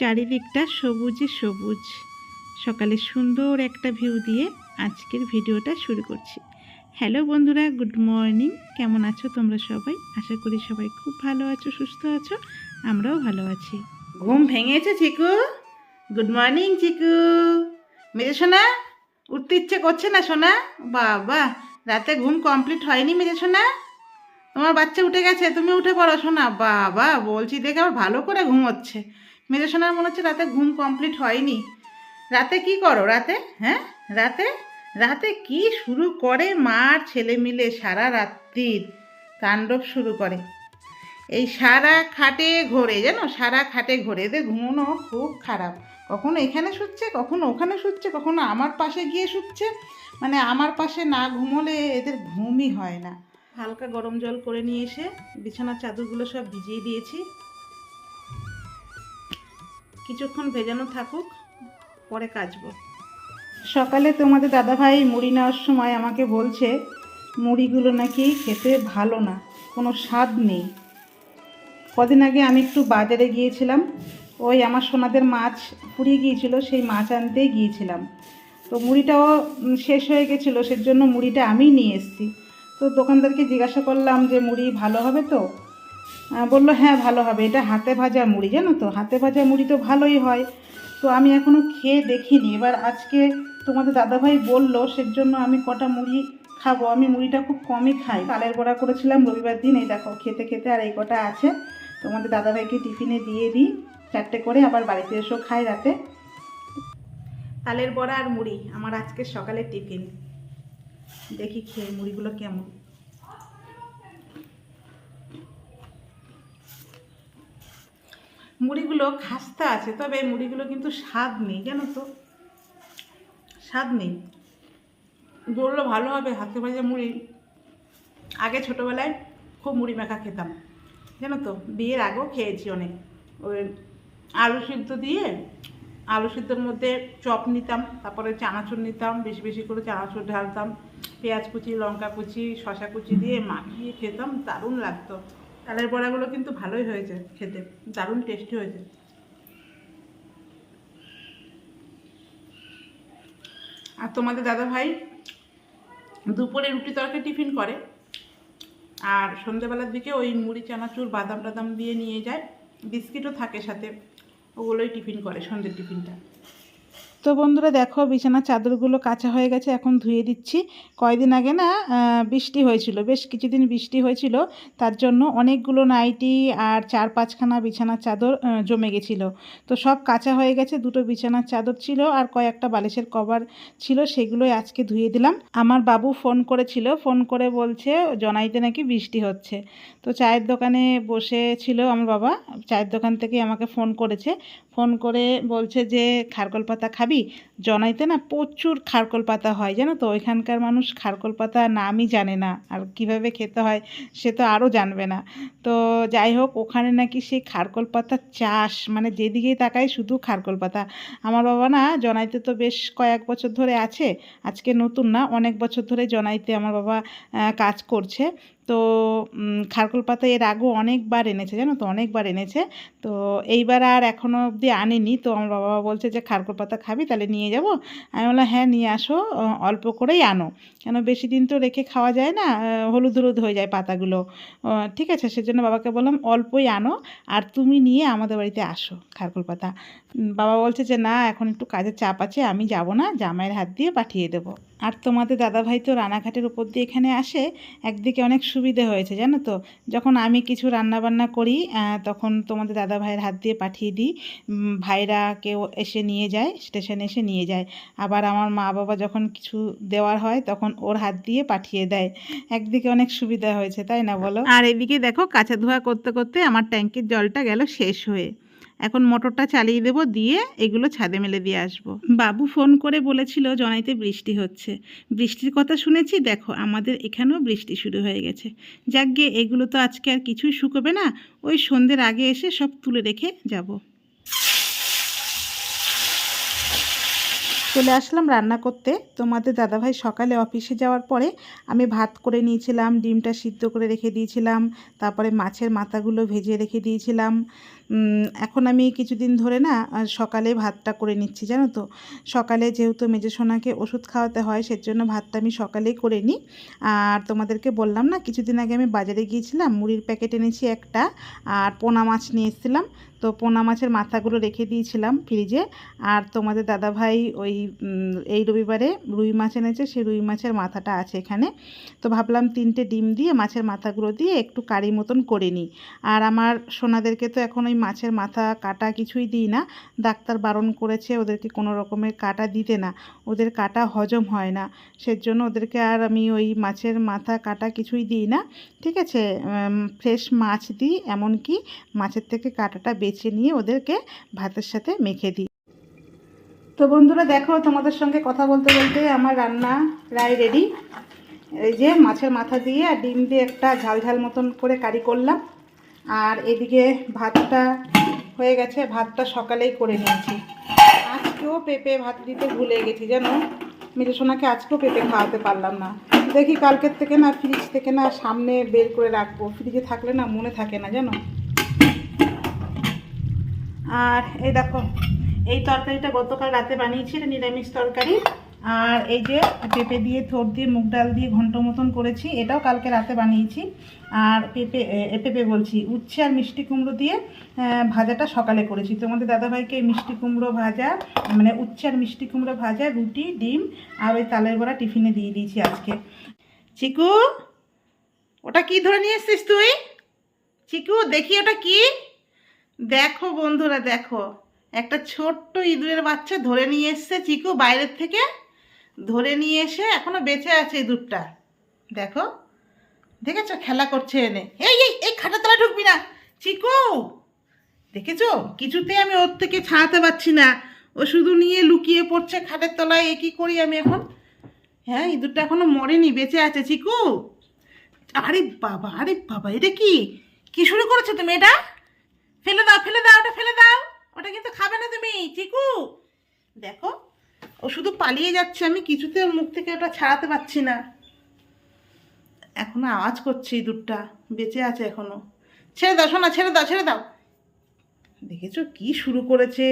চারিদিকটা সবুজে সবুজ। সকালে সুন্দর একটা ভিউ দিয়ে আজকের ভিডিওটা শুরু করছি। হ্যালো বন্ধুরা, গুড মর্নিং। কেমন আছো তোমরা সবাই? আশা করি সবাই খুব ভালো আছো, সুস্থ আছো। আমরাও ভালো আছি। ঘুম ভেঙেছে চিকু? গুড মর্নিং চিকু। মেজে সোনা, উঠতে ইচ্ছে করছে না সোনা? বাবা, রাতে ঘুম কমপ্লিট হয়নি মেজে সোনা? তোমার বাচ্চা উঠে গেছে, তুমি উঠে পড়ো শোনা বাবা, বলছি দেখে আবার ভালো করে ঘুমোচ্ছে। মেজে সোনার মনে হচ্ছে রাতে ঘুম কমপ্লিট হয়নি। রাতে কি করো? রাতে? হ্যাঁ? রাতে? রাতে কি শুরু করে মার ছেলে মিলে সারা রাত্রির তাণ্ডব শুরু করে? এই সারা খাটে ঘোরে, জানো? সারা খাটে ঘোরে। এদের ঘুমোনো খুব খারাপ। কখনো এখানে শুচ্ছে, কখনো ওখানে শুচ্ছে, কখনো আমার পাশে গিয়ে শুচ্ছে। মানে আমার পাশে না ঘুমোলে এদের ঘুমই হয় না। হালকা গরম জল করে নিয়ে এসে বিছানার চাদরগুলো সব ভিজিয়ে দিয়েছি। কিছুক্ষণ ভেজানো থাকুক, পরে কাচবো। সকালে তোমাদের দাদাভাই মুড়ি নেওয়ার সময় আমাকে বলছে, মুড়িগুলো নাকি খেতে ভালো না, কোনো স্বাদ নেই। কদিন আগে আমি একটু বাজারে গিয়েছিলাম, ওই আমার সোনাদের মাছ ফুরিয়ে গিয়েছিল, সেই মাছ আনতেই গিয়েছিলাম। তো মুড়িটাও শেষ হয়ে গেছিল, সেজন্য মুড়িটা আমিই নিয়ে এসেছি। তো দোকানদারকে জিজ্ঞাসা করলাম যে, মুড়ি ভালো হবে তো? বলল হ্যাঁ ভালো হবে। এটা হাতে ভাজা মুড়ি, জানো তো? হাতে ভাজা মুড়ি তো ভালোই হয়। তো আমি এখনও খেয়ে দেখিনি। এবার আজকে তোমাদের দাদাভাই বলল, সেজন্য আমি কটা মুড়ি খাব। আমি মুড়িটা খুব কমই খাই। তালের বড়া করেছিলাম রবিবার দিন। এই দেখো, খেতে খেতে আর এই কটা আছে। তোমাদের দাদাভাইকে টিফিনে দিয়ে দিই। চারটে করে আবার বাড়িতে এসেও খাই রাতে। তালের বড়া আর মুড়ি, আমার আজকে সকালের টিফিন। দেখি খেয়ে মুড়িগুলো কেমন। মুড়িগুলো খাস্তা আছে, তবে মুড়িগুলো কিন্তু স্বাদ নেই, জানো তো? স্বাদ নেই। বলল ভালো হবে হাতে ভাজা মুড়ি। আগে ছোটোবেলায় খুব মুড়ি মাখা খেতাম, জানো তো? বিয়ের আগেও খেয়েছি অনেক। ওই আলু সিদ্ধ দিয়ে, আলু সিদ্ধর মধ্যে চপ নিতাম, তারপরে চানাচুর নিতাম, বেশি বেশি করে চানাচুর ঢালতাম, পেঁয়াজ কুচি, লঙ্কা কুচি শশা কুচি দিয়ে মাখিয়ে খেতাম, দারুণ লাগতো। তালের বড়াগুলো কিন্তু ভালোই হয়েছে খেতে, দারুণ টেস্টি হয়েছে। আর তোমাদের দাদা ভাই দুপুরে রুটি তরকারি টিফিন করে, আর সন্ধ্যেবেলার দিকে ওই মুড়ি, চানাচুর, বাদাম টাদাম দিয়ে নিয়ে যায়, বিস্কিটও থাকে সাথে, ওগুলোই টিফিন করে সন্ধ্যের টিফিনটা। তো বন্ধুরা দেখো, বিছানার চাদরগুলো কাঁচা হয়ে গেছে, এখন ধুয়ে দিচ্ছি। কয়দিন আগে না বৃষ্টি হয়েছিল, বেশ কিছুদিন বৃষ্টি হয়েছিল, তার জন্য অনেকগুলো নাইটি আর চার পাঁচখানা বিছানার চাদর জমে গেছিল। তো সব কাঁচা হয়ে গেছে, দুটো বিছানার চাদর ছিল আর কয়েকটা বালিশের কভার ছিল, সেগুলোই আজকে ধুয়ে দিলাম। আমার বাবু ফোন করেছিল, ফোন করে বলছে, জনাইতে নাকি বৃষ্টি হচ্ছে। তো চায়ের দোকানে বসে ছিল আমার বাবা, চায়ের দোকান থেকে আমাকে ফোন করেছে। ফোন করে বলছে যে খারকল পাতা খাবি? জনাইতে না প্রচুর খারকল পাতা হয়, জানো তো? ওইখানকার মানুষ খারকল পাতা নামই জানে না। আর কীভাবে খেতে হয় সে তো আরও জানবে না। তো যাই হোক, ওখানে নাকি সেই খারকল পাতার চাষ মানে যেদিকেই তাকায় শুধু খারকল পাতা। আমার বাবা না জনাইতে তো বেশ কয়েক বছর ধরে আছে, আজকে নতুন না, অনেক বছর ধরে জনাইতে আমার বাবা কাজ করছে। তো খারকল পাতা এর আগেও অনেকবার এনেছে, জানো তো? অনেকবার এনেছে। তো এইবার আর এখনও অবধি আনেনি। তো আমার বাবা বলছে যে, খারকল পাতা খাবি, তাহলে নিয়ে যাব। আমি বললাম হ্যাঁ নিয়ে আসো। অল্প করেই আনো। কেন বেশি দিন তো রেখে খাওয়া যায় না হলুদ হলুদ হয়ে যায় পাতাগুলো। ঠিক আছে, সেজন্য বাবাকে বললাম, অল্পই আনো আর তুমি নিয়ে আমাদের বাড়িতে আসো খারকল পাতা। বাবা বলছে যে, না, এখন একটু কাজের চাপ আছে, আমি যাব না। জামাইয়ের হাত দিয়ে পাঠিয়ে দেবো। আর তোমাদের দাদাভাই তো রানাঘাটের উপর দিয়ে এখানে আসে, একদিকে অনেক সুবিধে হয়েছে, জানো তো? যখন আমি কিছু রান্না বান্না করি তখন তোমাদের দাদা ভাইয়ের হাত দিয়ে পাঠিয়ে দিই। ভাইরা কেউ এসে নিয়ে যায়, স্টেশনে এসে নিয়ে যায়। আবার আমার মা বাবা যখন কিছু দেওয়ার হয়, তখন ওর হাত দিয়ে পাঠিয়ে দেয়। একদিকে অনেক সুবিধা হয়েছে, তাই না বলো? আর এদিকে দেখো, কাঁচা ধোয়া করতে করতে আমার ট্যাঙ্কির জলটা গেল শেষ হয়ে। এখন মোটরটা চালিয়ে দেবো, দিয়ে এগুলো ছাদে মেলে দিয়ে আসব। বাবু ফোন করে বলেছিল জনাইতে বৃষ্টি হচ্ছে। বৃষ্টির কথা শুনেছি, দেখো আমাদের এখানেও বৃষ্টি শুরু হয়ে গেছে। যাক গিয়ে এগুলো তো আজকে আর কিছুই শুকোবে না, ওই সন্ধ্যের আগে এসে সব তুলে রেখে যাব। চলে আসলাম রান্না করতে। তোমাদের দাদাভাই সকালে অফিসে যাওয়ার পরে আমি ভাত করে নিয়েছিলাম, ডিমটা সিদ্ধ করে রেখে দিয়েছিলাম, তারপরে মাছের মাথাগুলো ভেজে রেখে দিয়েছিলাম। এখন আমি কিছুদিন ধরে না সকালে ভাতটা করে নিচ্ছি, জানো তো। সকালে যেহেতু মেজো সোনাকে ওষুধ খাওয়াতে হয়, সেজন্য ভাতটা আমি সকালেই করে নিই। আর তোমাদেরকে বললাম না, কিছুদিন আগে আমি বাজারে গিয়েছিলাম, মুড়ির প্যাকেট এনেছি একটা, আর পোনা মাছ নিয়ে এসেছিলাম। তো পোনা মাছের মাথাগুলো রেখে দিয়েছিলাম ফ্রিজে। আর তোমাদের দাদাভাই ওই এই রবিবারে রুই মাছ এনেছে, সেই রুই মাছের মাথাটা আছে এখানে। তো ভাবলাম তিনটে ডিম দিয়ে মাছের মাথাগুলো দিয়ে একটু কারি মতন করে নিই। আর আমার সোনাদেরকে তো এখন ওই মাছের মাথা কাটা কিছুই দিই না। ডাক্তার বারণ করেছে ওদেরকে কোনো রকমের কাটা দিতে না। ওদের কাটা হজম হয় না। সেজন্য ওদেরকে আর আমি ওই মাছের মাথা কাটা কিছুই দিই না। ঠিক আছে? ফ্রেশ মাছ দিই, এমনকি মাছের থেকে কাটাটা বেছে নিয়ে ওদেরকে ভাতের সাথে মেখে দিই। তো বন্ধুরা দেখো, তোমাদের সঙ্গে কথা বলতে বলতে আমার রান্না প্রায় রেডি এই যে মাছের মাথা দিয়ে আর ডিম দিয়ে একটা ঝাল ঝাল মতন করে কারি করলাম। আর এদিকে ভাতটা হয়ে গেছে, ভাতটা সকালেই করে নিয়েছি। আজকেও পেঁপে ভাত দিতে ভুলে গেছি, জানো? মিলে সোনাকে আজকেও পেঁপে খাওয়াতে পারলাম না। দেখি কালকের থেকে না, ফ্রিজ থেকে না, সামনে বের করে রাখব। ফ্রিজে থাকলে না মনে থাকে না, জানো? আর এই দেখো, এই তরকারিটা গতকাল রাতে বানিয়েছি নিরামিষ তরকারি। আর এই যে পেঁপে দিয়ে, থোর দিয়ে, মুগ ডাল দিয়ে ঘন্ট মতন করেছি, এটাও কালকে রাতে বানিয়েছি। আর পেঁপে পেঁপে বলছি, উচ্ছে আর মিষ্টি কুমড়ো দিয়ে ভাজাটা সকালে করেছি। তোমাদের দাদাভাইকে মিষ্টি কুমড়ো ভাজা মানে উচ্ছে আর মিষ্টি কুমড়ো ভাজা, রুটি, ডিম আর ওই তালের বড়া টিফিনে দিয়ে দিয়েছি আজকে। চিকু, ওটা কি ধরে নিয়ে এসছিস তুই? চিকু, দেখি ওটা কি? দেখো বন্ধুরা, দেখো। একটা ছোট্ট ইঁদুরের বাচ্চা ধরে নিয়ে এসছে চিকু বাইরের থেকে। ধরে নিয়ে এসে এখনও বেঁচে আছে ইঁদুরটা দেখো, দেখেছ? খেলা করছে এনে। এই এই এই খাটের তলায় ঢুকবি না। চিকু, দেখেছ? কিছুতে আমি ওর থেকে ছাড়াতে পারছি না। ও শুধু নিয়ে লুকিয়ে পড়ছে খাটের তলায়। এ কি করি আমি এখন? হ্যাঁ ইঁদুরটা এখনও মরেনি, বেঁচে আছে, চিকু। আরে বাবা আরে বাবা, এটা কি? কি শুরু করেছ তুমি এটা? ফেলে দাও ফেলে দাও, ওটা ফেলে দাও। ওটা কিন্তু খাবে না তুমি, চিকু। দেখো ও শুধু পালিয়ে যাচ্ছে, আমি কিছুতে ওর মুখ থেকে ওটা ছাড়াতে পারছি না। এখনও আওয়াজ করছে ইঁদুরটা বেঁচে আছে এখনও। ছেড়ে দাও শোনা ছেড়ে দাও ছেড়ে দাও। দেখেছ কি শুরু করেছে?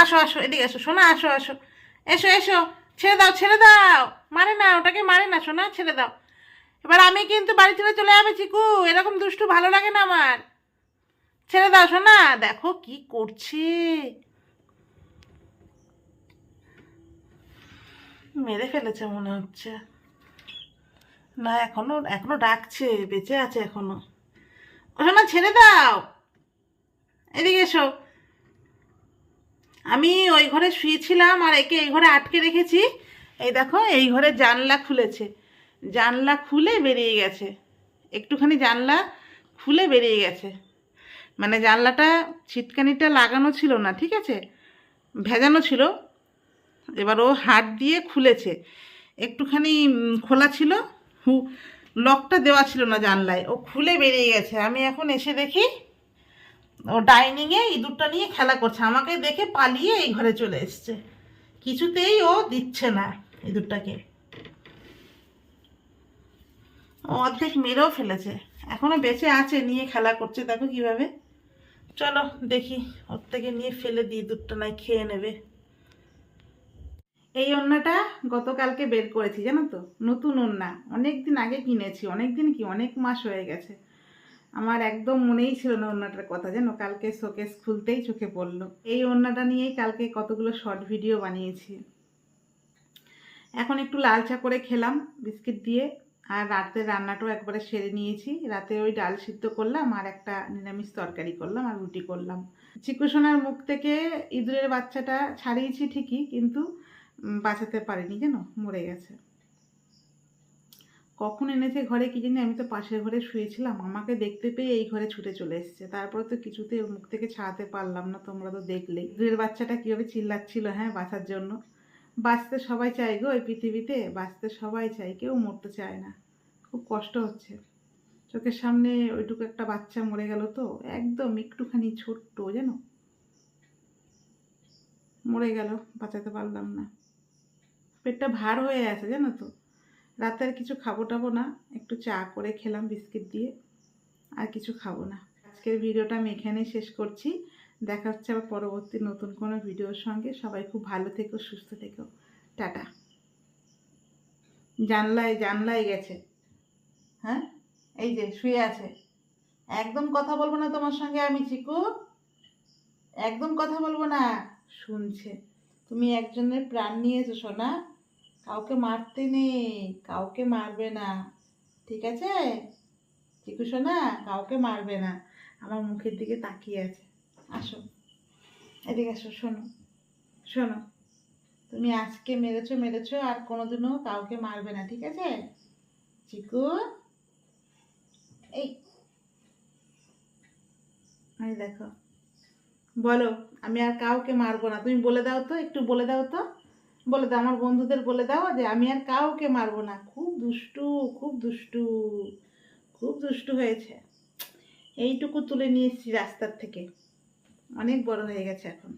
আসো আসো, এদিকে আসো শোনা আসো আসো। এসো এসো, ছেড়ে দাও ছেড়ে দাও। মারে না, ওটাকে মারে না শোনা ছেড়ে দাও। এবার আমি কিন্তু বাড়ি ছেড়ে চলে যাবে, চিকু। এরকম দুষ্টু ভালো লাগে না আমার। ছেড়ে দাও শোনা দেখো কি করছে। মেরে ফেলেছে মনে হচ্ছে। না, এখনও এখনও ডাকছে, বেঁচে আছে এখনও। ও শোনা ছেড়ে দাও। এদিকে এসো। আমি ওই ঘরে শুয়েছিলাম আর একে এই ঘরে আটকে রেখেছি। এই দেখো, এই ঘরে জানলা খুলেছে। জানলা খুলে বেরিয়ে গেছে। একটুখানি জানলা খুলে বেরিয়ে গেছে। মানে জানলাটা, ছিটকানিটা লাগানো ছিল না, ঠিক আছে? ভেজানো ছিল। এবার ও হাত দিয়ে খুলেছে। একটুখানি খোলা ছিল। হু, লকটা দেওয়া ছিল না জানলায়। ও খুলে বেরিয়ে গেছে। আমি এখন এসে দেখি, ও ডাইনিংয়ে ইঁদুরটা নিয়ে খেলা করছে। আমাকে দেখে পালিয়ে এই ঘরে চলে এসছে। কিছুতেই ও দিচ্ছে না ইঁদুরটাকে। ও অর্ধেক মেরেও ফেলেছে। এখনও বেঁচে আছে, নিয়ে খেলা করছে। দেখো কীভাবে। চলো, দেখি। ওর থেকে নিয়ে ফেলে দিই, দুধটা নাই খেয়ে নেবে। এই ওড়নাটা গতকালকে বের করেছি, জানো তো? নতুন ওড়না অনেক দিন আগে কিনেছি অনেক দিন কি, অনেক মাস হয়ে গেছে। আমার একদম মনেই ছিল না ওড়নাটার কথা, জানো? কালকে শোকেস খুলতেই চোখে পড়ল। এই ওড়নাটা নিয়েই কালকে কতগুলো শর্ট ভিডিও বানিয়েছি। এখন একটু লাল চা করে খেলাম, বিস্কিট দিয়ে। আর রাতে রান্নাটাও একবারে সেরে নিয়েছি। রাতে ওই ডাল সিদ্ধ করলাম আর একটা নিরামিষ তরকারি করলাম আর রুটি করলাম। চিকুসোনার মুখ থেকে ইঁদুরের বাচ্চাটা ছাড়িয়েছি ঠিকই, কিন্তু বাঁচাতে পারিনি জানো মরে গেছে। কখন এনেছে ঘরে কি জানি, আমি তো পাশের ঘরে শুয়েছিলাম। আমাকে দেখতে পেয়ে এই ঘরে ছুটে চলে এসেছে। তারপরে তো কিছুতে মুখ থেকে ছাড়াতে পারলাম না, তোমরা তো দেখলেই ইঁদুরের বাচ্চাটা কীভাবে চিল্লাচ্ছিল হ্যাঁ বাঁচার জন্য। বাঁচতে সবাই চায় গো এই পৃথিবীতে, বাঁচতে সবাই চায়, কেউ মরতে চায় না। খুব কষ্ট হচ্ছে। চোখের সামনে ওইটুকু একটা বাচ্চা মরে গেল তো, একদম একটুখানি ছোট্ট জানো? মরে গেল, বাঁচাতে পারলাম না। পেটটা ভার হয়ে আছে জানো তো? রাতে আর কিছু খাব টাবো না, একটু চা করে খেলাম বিস্কিট দিয়ে, আর কিছু খাব না। আজকের ভিডিওটা আমি এখানেই শেষ করছি। দেখা হচ্ছে আবার পরবর্তী নতুন কোনো ভিডিওর সঙ্গে। সবাই খুব ভালো থেকো, সুস্থ থেকো। টাটা। জানলায় জানলায় গেছে। হ্যাঁ? এই যে শুয়ে আছে। একদম কথা বলব না তোমার সঙ্গে আমি, চিকু। একদম কথা বলব না। শুনছে। তুমি একজনের প্রাণ নিয়েছো, সোনা। কাউকে মারতে নেই। কাউকে মারবে না। ঠিক আছে? চিকু, সোনা, কাউকে মারবে না। আমার মুখের দিকে তাকিয়ে আছে। আসো। এদিকে আসো, শোনো। শোনো, তুমি আজকে মেরেছো মেরেছো, আর কোনোদিনও কাউকে মারবে না, ঠিক আছে? চিকু? এই। দেখো। বলো, আমি আর কাউকে মারবো না। তুমি বলে দাও তো, একটু বলে দাও তো। বলে দাও, আমার বন্ধুদের বলে দাও যে আমি আর কাউকে মারবো না। খুব দুষ্টু খুব দুষ্টু খুব দুষ্টু হয়েছে। এইটুকু তুলে নিয়ে এসেছি রাস্তার থেকে। অনেক বড় হয়ে গেছে এখন।